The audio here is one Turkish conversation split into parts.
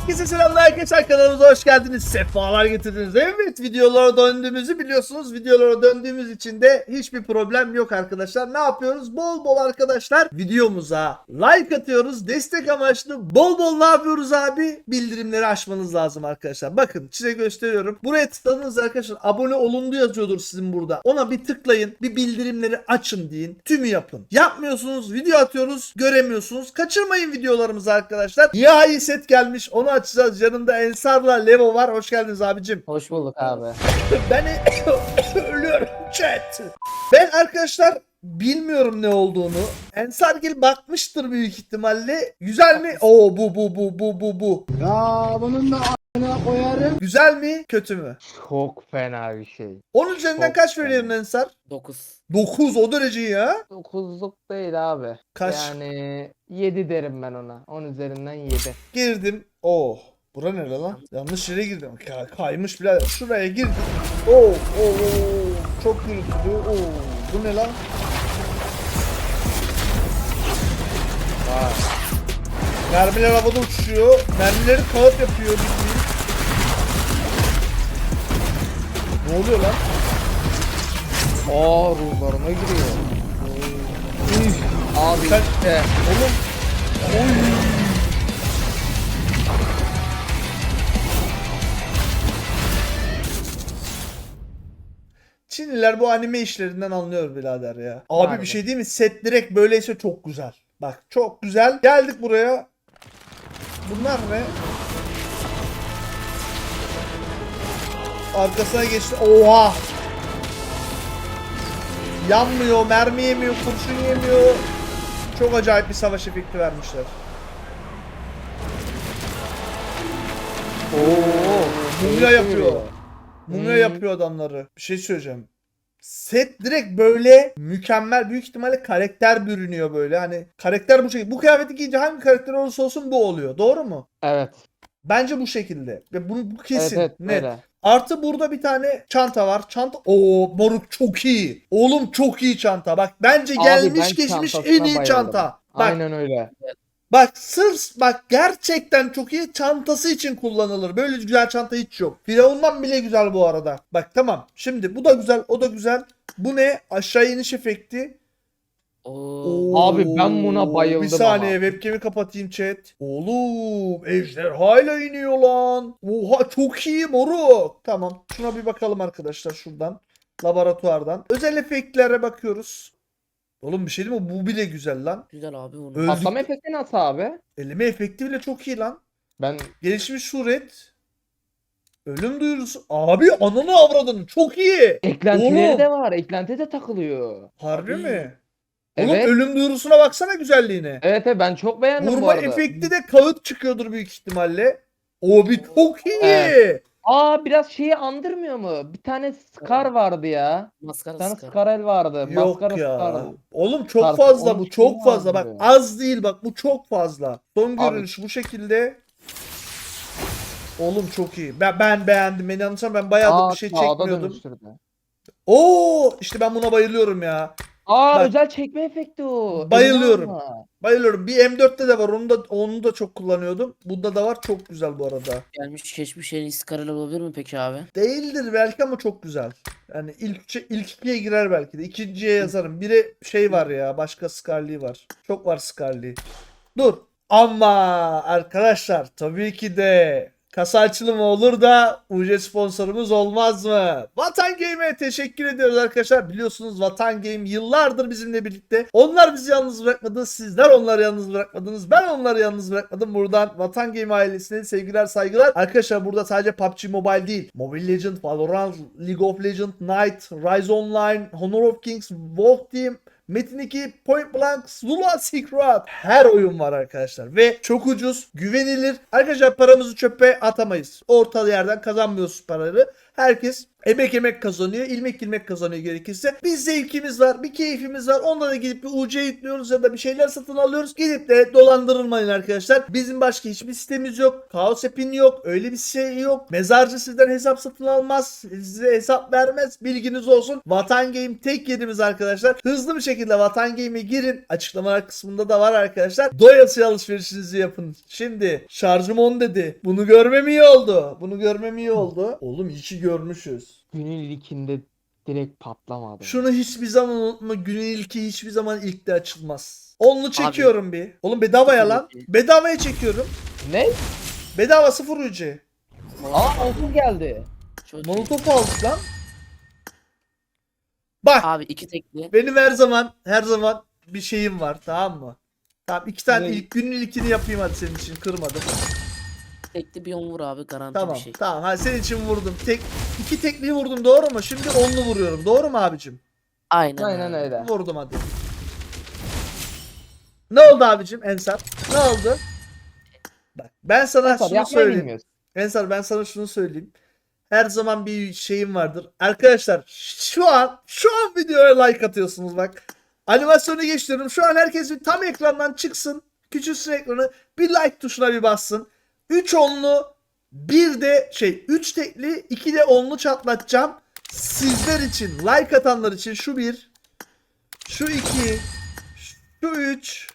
Herkese selamlar arkadaşlar kanalımıza hoş geldiniz. Sefalar getirdiniz. Evet videolara döndüğümüzü biliyorsunuz. Videolara döndüğümüz için de hiçbir problem yok arkadaşlar. Ne yapıyoruz? Bol bol arkadaşlar videomuza like atıyoruz. Destek amaçlı bol bol ne yapıyoruz abi? Bildirimleri açmanız lazım arkadaşlar. Bakın size gösteriyorum. Buraya tıkladınız arkadaşlar. Abone olundu yazıyordur sizin burada. Ona bir tıklayın. Bir bildirimleri açın deyin. Tümü yapın. Yapmıyorsunuz. Video atıyoruz. Göremiyorsunuz. Kaçırmayın videolarımızı arkadaşlar. Nihai set gelmiş. Onu açacağız. Yanında Ensar'la Levo var. Hoş geldiniz abicim. Hoş bulduk abi. Ben ölüyorum chat. Ben arkadaşlar bilmiyorum ne olduğunu. Ensargil bakmıştır büyük ihtimalle. Güzel mi? Oo bu bu bu bu bu bu. Ya bunun da koyarım. Güzel mi? Kötü mü? Çok fena bir şey. Onun üzerinden Çok kaç veriyorum Ensar? 9. 9 o derece ya. Dokuzluk değil abi. Kaç? Yani 7 derim ben ona. 10 üzerinden 7. Girdim. Oh. Bura nere lan? Yanlış yere girdim. Ka- kaymış bile. Şuraya girdim. Oh, oh, oh. Çok gürültülü. Oh. Bu ne lan? Vay. Mermiler havada uçuşuyor. Mermileri kağıt yapıyor bildiğin. Ne oluyor lan? Aa ruhlarıma giriyor. Üf, abi Sen- işte. Oğlum. Oy. Çinliler bu anime işlerinden anlıyor birader ya. Abi Harbi. bir şey değil mi? Set direkt böyleyse çok güzel. Bak çok güzel. Geldik buraya. Bunlar ne? Arkasına geçti. Oha! Yanmıyor, mermi yemiyor, kurşun yemiyor. Çok acayip bir savaş efekti vermişler. Oo, mumya yapıyor. Mumya Hmm. yapıyor adamları. Bir şey söyleyeceğim. Set direkt böyle mükemmel büyük ihtimalle karakter bürünüyor böyle. Hani karakter bu şekilde. Bu kıyafeti giyince hangi karakter olursa olsun bu oluyor. Doğru mu? Evet. Bence bu şekilde. Ve bunu bu Evet kesin. evet net. öyle. Artı burada bir tane çanta var. Çanta o moruk çok iyi. Oğlum çok iyi çanta. Bak bence Abi gelmiş ben geçmiş en iyi bayıldım. çanta. Bak Aynen öyle. bak sırf bak gerçekten çok iyi çantası için kullanılır. Böyle güzel çanta hiç yok. Firavundan bile güzel bu arada. Bak tamam. Şimdi bu da güzel, o da güzel. Bu ne? Aşağı iniş efekti. Oo. Abi ben buna bayıldım Bir saniye ama. webcam'i kapatayım chat. Oğlum ejderhayla iniyor lan. Oha çok iyi moruk. Tamam şuna bir bakalım arkadaşlar şuradan. Laboratuvardan. Özel efektlere bakıyoruz. Oğlum bir şey değil mi? Bu bile güzel lan. Güzel abi onu. Öldük. Patlama efekti nasıl abi? Eleme efekti bile çok iyi lan. Ben Gelişmiş suret. Ölüm duyurusu. Abi ananı avradını çok iyi. eklentileri Oğlum. de var. Eklenti de takılıyor. Harbi Abi. mi? Oğlum Evet. ölüm duyurusuna baksana güzelliğine. Evet evet ben çok beğendim bu Vurma arada. efekti de kağıt çıkıyordur büyük ihtimalle. O bir çok iyi. Evet. Aa biraz şeyi andırmıyor mu? Bir tane Scar vardı ya. Maskara Bir tane sıkar. Scarel vardı. Yok Maskara ya. Scar. Oğlum çok Artık fazla bu çok fazla bak az değil bak bu çok fazla. Son Abi- görünüş bu şekilde. Oğlum çok iyi. Ben, ben beğendim. Beni anlıyorsan ben bayağıdır Aa bir şey çekmiyordum. dönüştürdü. Oo işte ben buna bayılıyorum ya. Aa Bak. özel çekme efekti o. Bayılıyorum. Alma. Bayılıyorum. Bir M4'te de var. Onu da onu da çok kullanıyordum. Bunda da var. Çok güzel bu arada. Gelmiş geçmiş en iyisi kareli olabilir mi peki abi? Değildir belki ama çok güzel. Yani ilk ilk ikiye girer belki de. İkinciye yazarım. Biri şey var ya, başka Scarly var. Çok var Scarly. Dur. Ama arkadaşlar tabii ki de kasa açılımı olur da UC sponsorumuz olmaz mı? Vatan Game'e teşekkür ediyoruz arkadaşlar. Biliyorsunuz Vatan Game yıllardır bizimle birlikte. Onlar bizi yalnız bırakmadı. Sizler onları yalnız bırakmadınız. Ben onları yalnız bırakmadım. Buradan Vatan Game ailesine sevgiler saygılar. Arkadaşlar burada sadece PUBG Mobile değil. Mobile Legends, Valorant, League of Legends, Knight, Rise Online, Honor of Kings, Wolf Team, Metin 2, Point Blank, Zula Secret her oyun var arkadaşlar ve çok ucuz, güvenilir. Arkadaşlar paramızı çöpe atamayız. Orta yerden kazanmıyoruz paraları. Herkes emek emek kazanıyor. ilmek ilmek kazanıyor gerekirse. Biz zevkimiz var. Bir keyfimiz var. Onda da gidip bir UC yüklüyoruz ya da bir şeyler satın alıyoruz. Gidip de dolandırılmayın arkadaşlar. Bizim başka hiçbir sitemiz yok. Kaos App'in yok. Öyle bir şey yok. Mezarcı sizden hesap satın almaz. Size hesap vermez. Bilginiz olsun. Vatan Game tek yerimiz arkadaşlar. Hızlı bir şekilde Vatan Game'e girin. Açıklamalar kısmında da var arkadaşlar. Doyasıya alışverişinizi yapın. Şimdi şarjım 10 dedi. Bunu görmem iyi oldu. Bunu görmem iyi oldu. Oğlum iyi ki görmüşüz. Günün ilkinde direkt patlamadı. Şunu hiçbir zaman unutma. Günün ilki hiçbir zaman ilkte açılmaz. Onlu çekiyorum bir. Oğlum bedavaya lan. Bedavaya çekiyorum. Ne? Bedava sıfır UC. Aa okul geldi. Molotof aldık lan. Bak Abi iki tekli. benim her zaman her zaman bir şeyim var tamam mı? Tamam iki tane Ne? ilk günün ilkini yapayım hadi senin için kırmadım. Tekli bir on vur abi garanti Tamam bir şey. tamam hadi senin için vurdum. Tek iki tekliği vurdum doğru mu? Şimdi onlu vuruyorum. Doğru mu abicim? Aynen, Aynen öyle. Vurdum hadi. Ne oldu abicim Ensar? Ne oldu? Bak ben sana Yapar, şunu söyleyeyim. bilmiyorsun. Ensar ben sana şunu söyleyeyim. Her zaman bir şeyim vardır. Arkadaşlar şu an şu an videoya like atıyorsunuz bak. Animasyonu geçiyorum. Şu an herkes bir tam ekrandan çıksın. Küçülsün ekranı. Bir like tuşuna bir bassın. 3 onlu bir de şey 3 tekli 2 de onlu çatlatacağım. Sizler için like atanlar için şu bir şu iki şu üç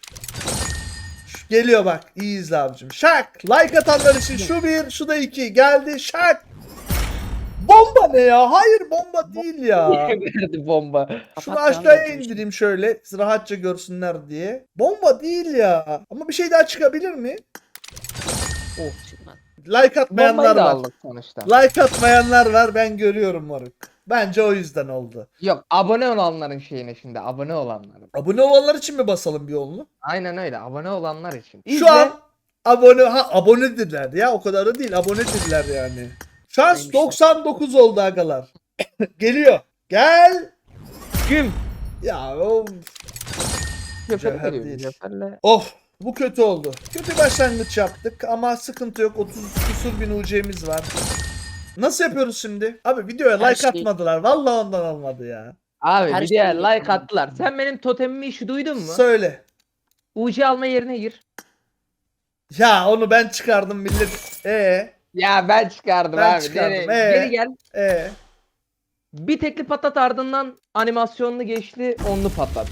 şu- Geliyor bak. iyi izle abicim. Şak. Like atanlar için şu bir, şu da iki. Geldi. Şak. Bomba ne ya? Hayır bomba değil ya. Verdi bomba. Şunu Kapat aşağıya ya, indireyim şöyle. Rahatça görsünler diye. Bomba değil ya. Ama bir şey daha çıkabilir mi? Oh. Çıkmaz. Like atmayanlar var. aldık sonuçta. Like atmayanlar var. Ben görüyorum moruk. Bence o yüzden oldu. Yok abone olanların şeyine şimdi abone olanların. Abone olanlar için mi basalım bir yolunu? Aynen öyle abone olanlar için. Şu an abone ha abone dediler ya o kadar da değil abone dediler yani. Şans Neymiş 99 oldu agalar. Geliyor. Gel. Güm. Ya o Cevher Cevher değil. Cevherle. of bu kötü oldu. Kötü başlangıç yaptık ama sıkıntı yok. 30 küsur bin UC'miz var. Nasıl yapıyoruz şimdi? Abi videoya Her like şey- atmadılar. Vallahi ondan olmadı ya. Abi Her bir diğer şeyi like yapalım. attılar. Sen benim totemimi işi duydun mu? Söyle. UC alma yerine gir. Ya onu ben çıkardım millet. E Ya ben çıkardım Ben abi. çıkardım, Nereye- ee? Geri gel. e Bir tekli patlat ardından animasyonlu geçti onlu patlat.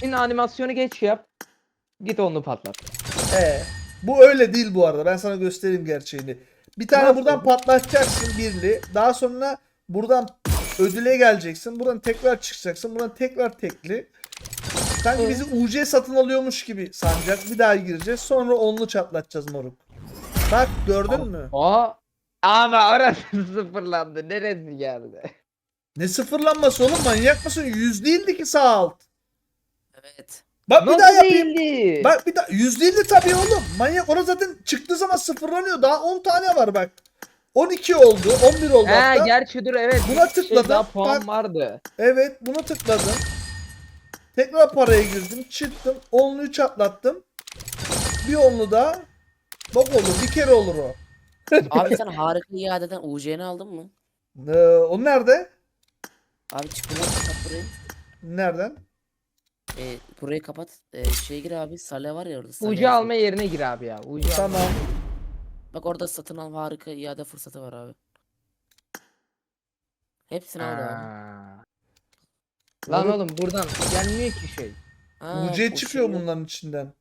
Şimdi animasyonu geç yap. Git onlu patlat. e Bu öyle değil bu arada. Ben sana göstereyim gerçeğini. Bir tane Nasıl? buradan patlatacaksın birli. Daha sonra buradan ödüle geleceksin. Buradan tekrar çıkacaksın. Buradan tekrar tekli. Sanki Evet. bizi UC satın alıyormuş gibi sanacak. Bir daha gireceğiz. Sonra onlu çatlatacağız moruk. Bak gördün mü? O ama orası sıfırlandı. Neresi geldi? Ne sıfırlanması oğlum manyak mısın? 100 değildi ki sağ alt. Evet. Bak bir Nasıl daha yapayım. değildi? Bak bir daha 100 değildi tabii oğlum. Manyak orası zaten çıktığı zaman sıfırlanıyor. Daha 10 tane var bak. 12 oldu. 11 oldu He hatta. gerçi dur evet. Buna bir şey tıkladım, daha puan bak. vardı. Evet bunu tıkladım. Tekrar paraya girdim. Çıktım. Onluyu çatlattım. Bir onlu daha. Bak olur. Bir kere olur o. Abi sen harika iadeden UC'ni aldın mı? Ee, o nerede? Abi çık buradan kapat burayı. Nereden? Ee, burayı kapat. Ee, şeye gir abi. Sale var ya orada. Sale UC yazıyor. alma yerine gir abi ya. UC alma. Tamam. Bak orada satın al harika iade fırsatı var abi. Hepsini al abi. Lan oğlum buradan gelmiyor ki şey. Ha, UC o çıkıyor şey- bunların içinden.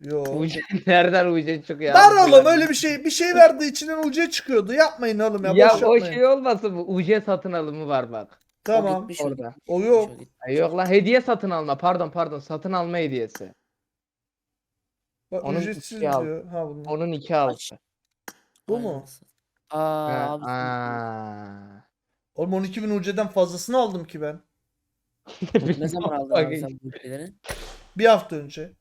Yo. UC nereden UC çıkıyor? Abi? oğlum öyle bir şey. Bir şey verdiği içinden UC çıkıyordu. Yapmayın oğlum ya. Ya boş o yapmayın. şey olmasın bu UC satın alımı var bak. O Tamam. o orada. gitmiş, O o yok. gitmiş. Ay yok lan hediye satın alma pardon pardon satın alma hediyesi. Bak Onun ücretsiz iki al. diyor. Ha bunun. Onun iki altı. Bu mu? Aa, Ha, abi. aa. Oğlum 12.000 UC'den fazlasını aldım ki ben. ne zaman aldın abi sen bu ülkeleri? Bir hafta önce.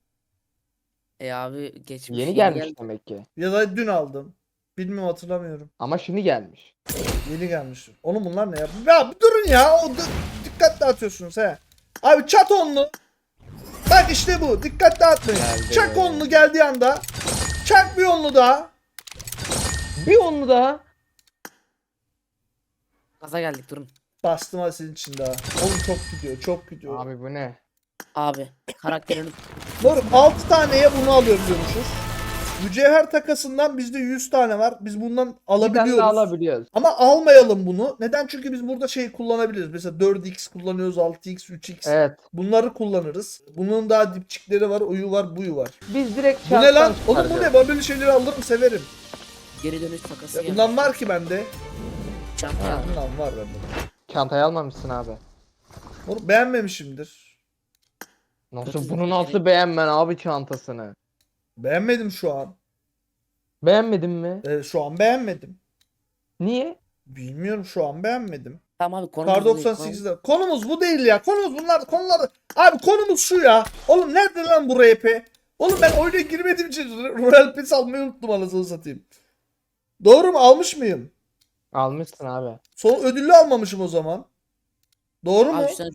E abi geçmiş. Yeni gelmiş geldi. demek ki. Ya da dün aldım. Bilmiyorum hatırlamıyorum. Ama şimdi gelmiş. Yeni gelmiş. Oğlum bunlar ne ya? Ya bir durun ya. O d- dikkat dağıtıyorsunuz he. Abi çat onlu. Bak işte bu. Dikkat dağıtmayın. Geldi. Çak onlu geldiği anda. Çak bir onlu daha. Bir onlu daha. Gaza geldik durun. Bastım ha sizin için daha. Oğlum çok gidiyor çok gidiyor. Abi bu ne? Abi karakterini Doğru 6 taneye bunu alabiliyormuşuz. Mücevher takasından bizde 100 tane var. Biz bundan Bir tane de alabiliyoruz. alabiliyoruz. Ama almayalım bunu. Neden? Çünkü biz burada şey kullanabiliriz. Mesela 4x kullanıyoruz, 6x, 3x. Evet. Bunları kullanırız. Bunun daha dipçikleri var, uyu var, buyu var. Biz direkt Bu ne lan? Oğlum bu ne? Ben böyle şeyleri alırım severim. geri dönüş takası Ya bundan var ki bende. Çanta Ha, bundan var bende. Çantayı almamışsın abi. Oğlum beğenmemişimdir. Nasıl Kötü bunu bir nasıl şey. beğenmen abi çantasını? Beğenmedim şu an. Beğenmedin mi? Ee, şu an beğenmedim. Niye? Bilmiyorum şu an beğenmedim. Tamam abi konumuz Kar bu değil, 98'de. Konumuz bu değil ya. Konumuz bunlar konular. Abi konumuz şu ya. Oğlum nerede lan bu RP? Oğlum ben oyuna girmediğim için Royal Pass almayı unuttum anasını satayım. Doğru mu? Almış mıyım? Almışsın abi. Son ödüllü almamışım o zaman. Doğru mu? Abi sen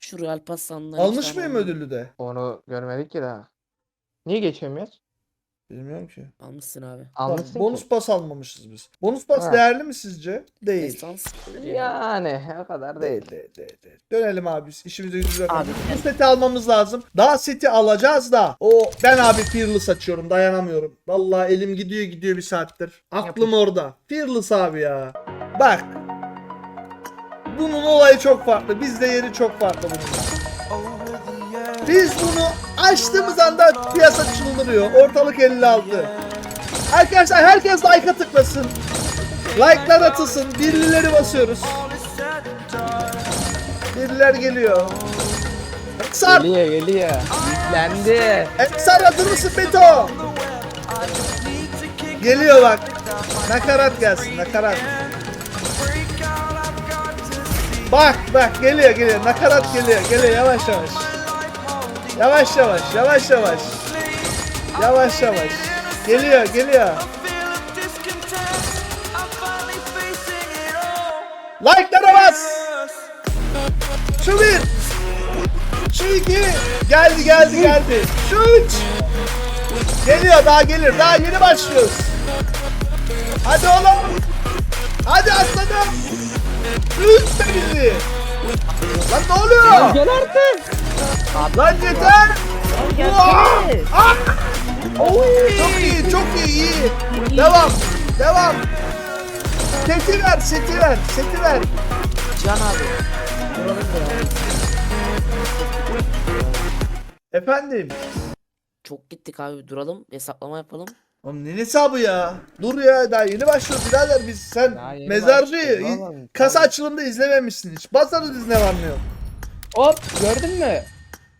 şu, Real Pass sandığından Almış mıyım ödüllü de? Onu görmedik ki daha. Niye geçemiyoruz? Bilmiyorum ki. Almışsın abi. Almışsın Tamam, bonus ki. pas almamışız biz. Bonus pas Ha. değerli mi sizce? Değil. Yani o kadar değil. Değil, değil, değil, değil. Dönelim abi biz işimize gücümüze Abi, bakalım. Bu seti almamız lazım. Daha seti alacağız da. O ben abi Fearless açıyorum dayanamıyorum. Vallahi elim gidiyor gidiyor bir saattir. Aklım orada. Fearless abi ya. Bak. Bunun olayı çok farklı. Bizde yeri çok farklı bunun. Biz bunu açtığımız anda piyasa çıldırıyor. Ortalık 56. Arkadaşlar herkes like'a tıklasın. Like'lar atılsın. Birlileri basıyoruz. Biriler geliyor. Eksar! Geliyor geliyor. Yüklendi. Eksar hazır mısın Beto? Geliyor bak. Nakarat gelsin nakarat. Bak bak geliyor geliyor nakarat geliyor geliyor yavaş yavaş. Yavaş yavaş yavaş yavaş. Yavaş yavaş. Geliyor geliyor. Like'lara bas. Şu bir. Şu iki. Geldi geldi geldi. Şu üç. Geliyor daha gelir. Daha yeni başlıyoruz. Hadi oğlum. Hadi aslanım. Üzme bizi. Lan ne oluyor? Gel artık. Lan yeter. Vaa! Ah! Çok iyi, çok iyi, iyi. Devam, devam. Seti ver, seti ver, seti ver. Can abi. Efendim. Çok gittik abi duralım hesaplama yapalım. Oğlum ne hesabı ya? Dur ya daha yeni başlıyoruz birader biz. Sen Daha yeni mezarcıyı başlıyoruz iz- oğlum. kasa açılımda izlememişsin hiç. Basarız biz ne var ne yok. Hop gördün mü?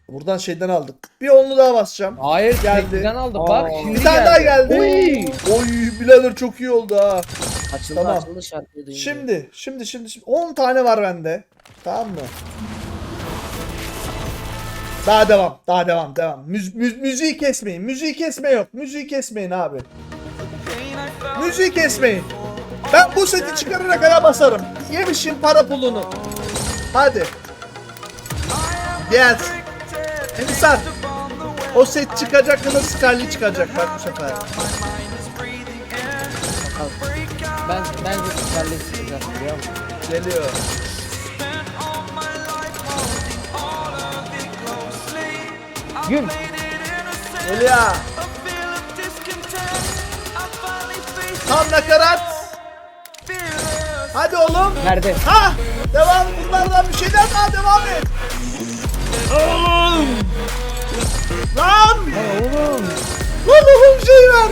Buradan şeyden aldık. Bir onlu daha basacağım. Hayır Geldi. tekneden aldı. Bak Aa, şimdi bir tane daha geldi. Oy. Oy birader çok iyi oldu ha. Açıldı Tamam. açıldı şarkıyı duyunca. Şimdi, şimdi, şimdi, şimdi 10 tane var bende. Tamam mı? Daha devam, daha devam, devam. Müz, müz- müziği kesmeyin, müziği kesme yok. Müziği kesmeyin abi. Müziği kesmeyin. Ben bu seti çıkarana kadar basarım. Yemişim para pulunu. Hadi. Gel. Enisar. O set çıkacak ya da Scarlet çıkacak bak bu sefer. Ben bence süperlik çıkacak biliyor musun? Geliyor. Gül. Geliyor. Tam nakarat. Hadi oğlum. Nerede? Ha! Devam bunlardan bir şeyler daha devam et. Oğlum. Lan! Oğlum. Lan oğlum şey ver.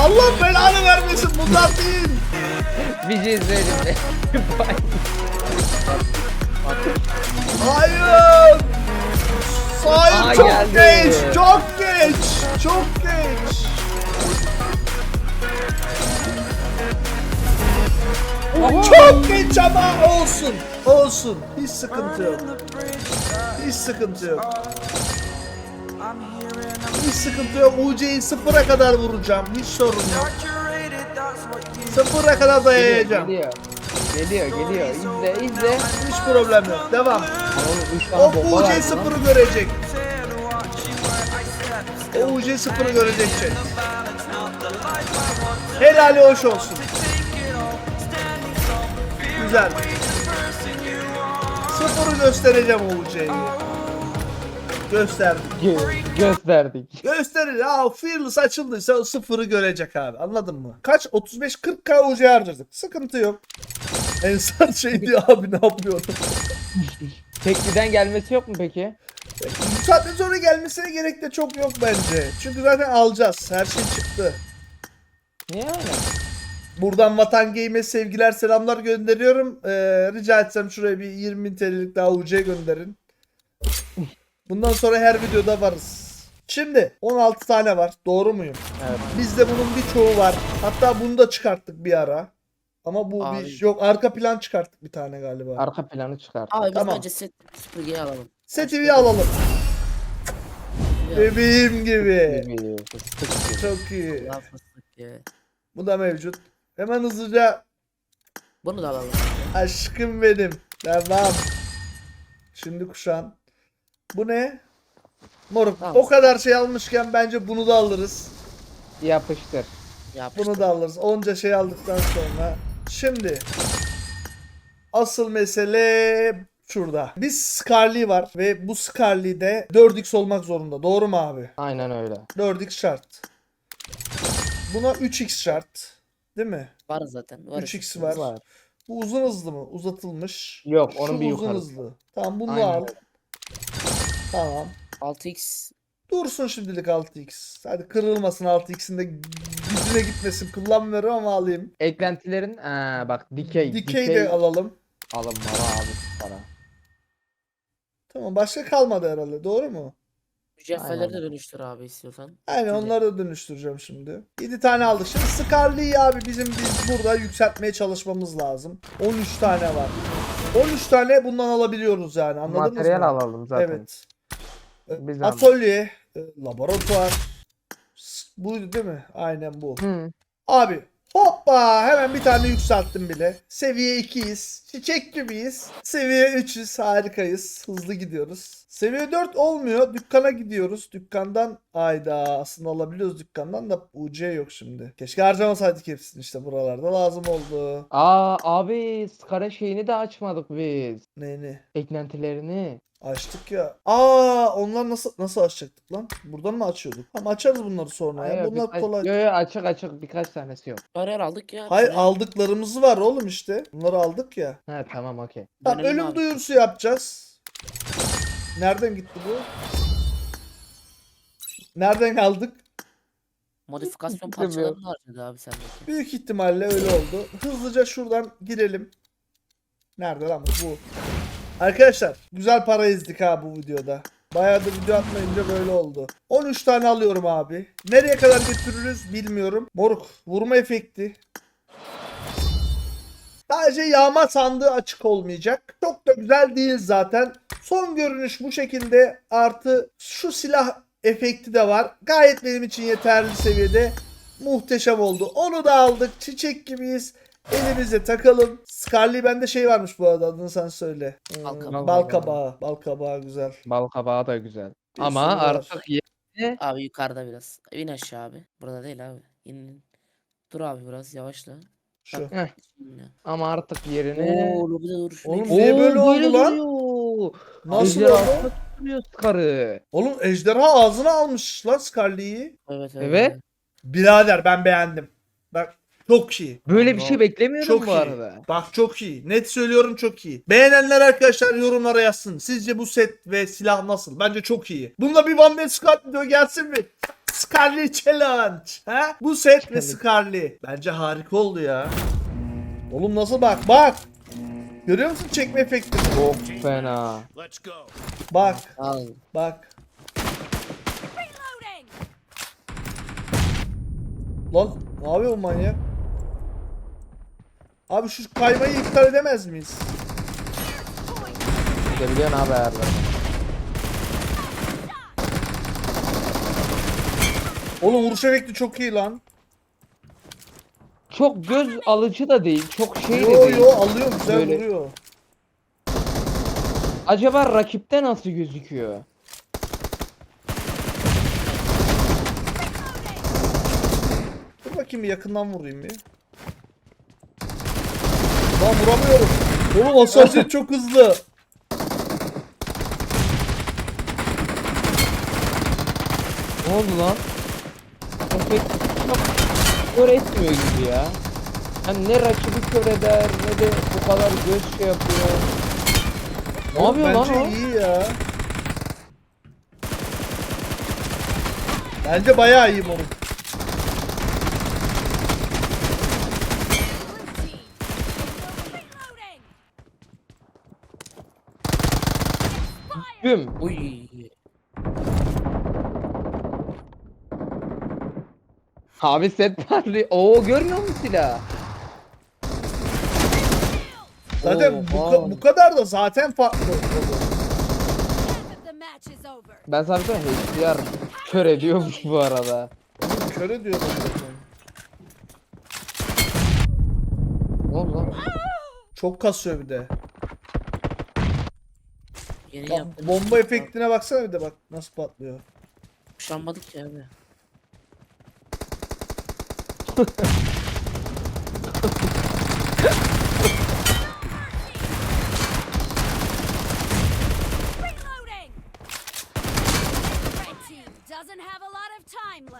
Allah belanı vermesin bunlar değil. Bir şey söyleyeyim de. Hayır. Hayır Aa, çok geldi. geç. Çok geç. Çok geç. Çok geç ama olsun. Olsun. Hiç sıkıntı yok. Hiç sıkıntı yok. Hiç sıkıntı yok. UC'yi sıfıra kadar vuracağım. Hiç sorun yok. Sıfıra kadar dayayacağım. Geliyor. Geliyor geliyor. İzle izle. Hiç problem yok. Devam. Oğlum 3 O UC sıfırı görecek. O UC sıfırı görecek chat. Helali hoş olsun. Güzel. Sıfırı göstereceğim olacağını. Gösterdim. Gö- gösterdik. Gösterir. Ya Fearless açıldıysa o sıfırı görecek abi. Anladın mı? Kaç? 35-40k UC harcadık. Sıkıntı yok. Ensar şey diyor abi ne yapıyorsun? Tekliden gelmesi yok mu peki? Bu saatten sonra gelmesine gerek de çok yok bence. Çünkü zaten alacağız. Her şey çıktı. Yani. Buradan Vatan Game'e sevgiler selamlar gönderiyorum. Ee, rica etsem şuraya bir 20 TL'lik daha UC gönderin. Bundan sonra her videoda varız. Şimdi 16 tane var. Doğru muyum? Evet. Bizde bunun birçoğu var. Hatta bunu da çıkarttık bir ara. Ama bu Abi. bir yok arka plan çıkarttık bir tane galiba. Arka planı çıkart. Abi biz Tamam. bence set süpürgeyi alalım. Setivi alalım. Bebeğim gibi. Çok iyi. ya fıstık. Bu da mevcut. Hemen hızlıca Bunu da alalım. Aşkım benim. Devam. Şimdi kuşan. Bu ne? Moruk Tamam. o kadar şey almışken bence bunu da alırız. Yapıştır. Yapıştır. Bunu da alırız. Onca şey aldıktan sonra. Şimdi asıl mesele şurada. Bir Scarly var ve bu Scarly'de 4x olmak zorunda. Doğru mu abi? Aynen öyle. 4x şart. Buna 3x şart. Değil mi? Var zaten. Var 3x var. Var. Bu uzun hızlı mı? Uzatılmış. Yok onun Şu bir uzun hızlı. Tamam bunu Aynen al. Tamam. 6x Dursun şimdilik 6x. Hadi kırılmasın 6x'in de gücüne gitmesin. Kullanmıyorum ama alayım. Eklentilerin aa, bak dikey. Dikey de alalım. alınmalı abi para. Tamam başka kalmadı herhalde. Doğru mu? Mücevherleri de dönüştür abi istiyorsan. Aynen onları da dönüştüreceğim şimdi. 7 tane aldık. Şimdi Scarlet'i abi bizim biz burada yükseltmeye çalışmamız lazım. 13 tane var. 13 tane bundan alabiliyoruz yani anladınız Materyal mı? alalım zaten. Evet. E, Bir zahmet. Atölye, e, laboratuvar. Buydu değil mi? Aynen bu. Hı. Abi hoppa hemen bir tane yükselttim bile. Seviye 2'yiz. Çiçek gibiyiz. Seviye 3'üz. Harikayız. Hızlı gidiyoruz. Seviye 4 olmuyor. Dükkana gidiyoruz. Dükkandan ayda aslında alabiliyoruz dükkandan da UC yok şimdi. Keşke harcamasaydık hepsini işte buralarda lazım oldu. Aa abi Skara şeyini de açmadık biz. Ne ne? Eklentilerini. Açtık ya. Aa onlar nasıl nasıl açacaktık lan? Buradan mı açıyorduk? Ama açarız bunları sonra ya. Hayır, Bunlar birkaç- kolay. Yo, yo, açık açık birkaç tanesi yok. Bariyer aldık ya. Hayır aldıklarımız var oğlum işte. Bunları aldık ya. He tamam okey. Tamam ölüm duyurusu yapacağız. Nereden gitti bu? Nereden aldık? Modifikasyon parçalarını harcadı abi sendeki. Büyük ihtimalle öyle oldu. Hızlıca şuradan girelim. Nerede lan bu? bu? Arkadaşlar güzel para ezdik ha bu videoda. Bayağıdır video atmayınca böyle oldu. 13 tane alıyorum abi. Nereye kadar götürürüz bilmiyorum. Moruk vurma efekti. Sadece yağma sandığı açık olmayacak. Çok da güzel değil zaten. Son görünüş bu şekilde. Artı şu silah efekti de var. Gayet benim için yeterli seviyede. Muhteşem oldu. Onu da aldık. Çiçek gibiyiz. Elimize takalım. Scarly bende şey varmış bu arada adını sen söyle. Ee, Bal kabağı. bal kabağı. Bal kabağı güzel. Bal kabağı da güzel. Bir Ama var. artık ye- Abi yukarıda biraz. İn aşağı abi. Burada değil abi. İn. Dur abi biraz yavaşla. Şu. Ama artık yerini Oo lobide dur. Şuna Oğlum niye böyle oldu lan? duruyor. Nasıl Ejderha oldu? tutuyor Skar'ı. Oğlum ejderha ağzına almış lan Scarly'yi. Evet Evet. Birader ben beğendim. Bak çok iyi. Böyle bir şey beklemiyordum Çok bu iyi. arada. Bak çok iyi. Net söylüyorum çok iyi. Beğenenler arkadaşlar yorumlara yazsın. Sizce bu set ve silah nasıl? Bence çok iyi. Bununla bir One Man Squad video gelsin mi? Scarly Challenge. Ha? Bu set ve. Scarly. Bence harika oldu ya. Oğlum nasıl bak bak. Görüyor musun çekme efekti? Çok fena. Bak Al. bak. Lan ne yapıyor bu manyak? Abi şu kaymayı iptal edemez miyiz? Gidebiliyorsun abi ayarlarına. Oğlum vuruş efekti çok iyi lan. Çok göz alıcı da değil. Çok şey de Yo değil. yo alıyor güzel Böyle- vuruyor. Acaba rakipte nasıl gözüküyor? bakayım bir yakından vurayım bir. Lan vuramıyorum. Oğlum Assassin çok hızlı. Ne oldu lan? Pek çok kör etmiyor gibi ya. Hani ne rakibi kör eder ne de bu kadar göz şey yapıyor. Ne Oğlum yapıyor lan bence o? iyi ya. Bence bayağı iyi moruk. Güm. Uy. Abi set parlıyor. Oo görmüyor musun silah? Zaten bu, Oha. ka- bu kadar da zaten farklı. The match is over. Ben sana bir şey söyleyeyim, HDR kör ediyormuş bu arada. Oğlum Köre diyorum zaten. Ne oldu lan? Çok kasıyor bir de. Yeni Bak, yaptım. bomba efektine baksana bir de bak nasıl patlıyor. Kuşanmadık ya abi.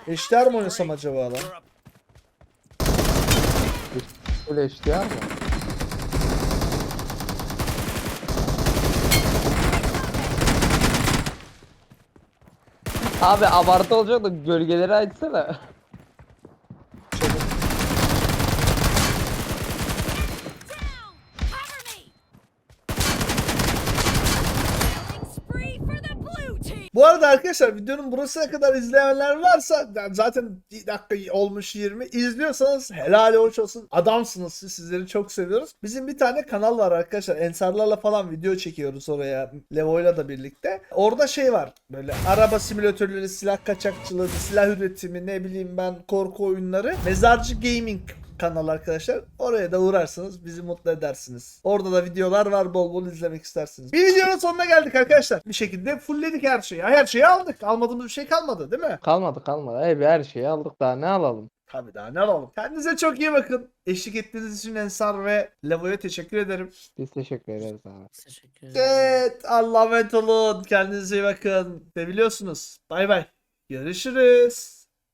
Eşler mi oynasam acaba lan? Böyle HDR mı? Abi abartı olacak da gölgeleri açsana. Arada arkadaşlar videonun burasına kadar izleyenler varsa yani zaten dakika olmuş 20 izliyorsanız helal hoş olsun adamsınız siz sizleri çok seviyoruz. Bizim bir tane kanal var arkadaşlar Ensarlarla falan video çekiyoruz oraya Levo'yla da birlikte. Orada şey var böyle araba simülatörleri silah kaçakçılığı silah üretimi ne bileyim ben korku oyunları mezarcı gaming kanal arkadaşlar. Oraya da uğrarsanız bizi mutlu edersiniz. Orada da videolar var bol bol izlemek istersiniz. Bir videonun sonuna geldik arkadaşlar. Bir şekilde fullledik her şeyi. Her şeyi aldık. Almadığımız bir şey kalmadı değil mi? Kalmadı kalmadı. Hey, her şeyi aldık daha ne alalım? Tabii daha ne alalım. Kendinize çok iyi bakın. Eşlik ettiğiniz için Ensar ve Levo'ya teşekkür ederim. Biz teşekkür ederiz abi. Teşekkür ederim. Evet. Allah'a emanet olun. Kendinize iyi bakın. Seviliyorsunuz. Bay bay. Görüşürüz.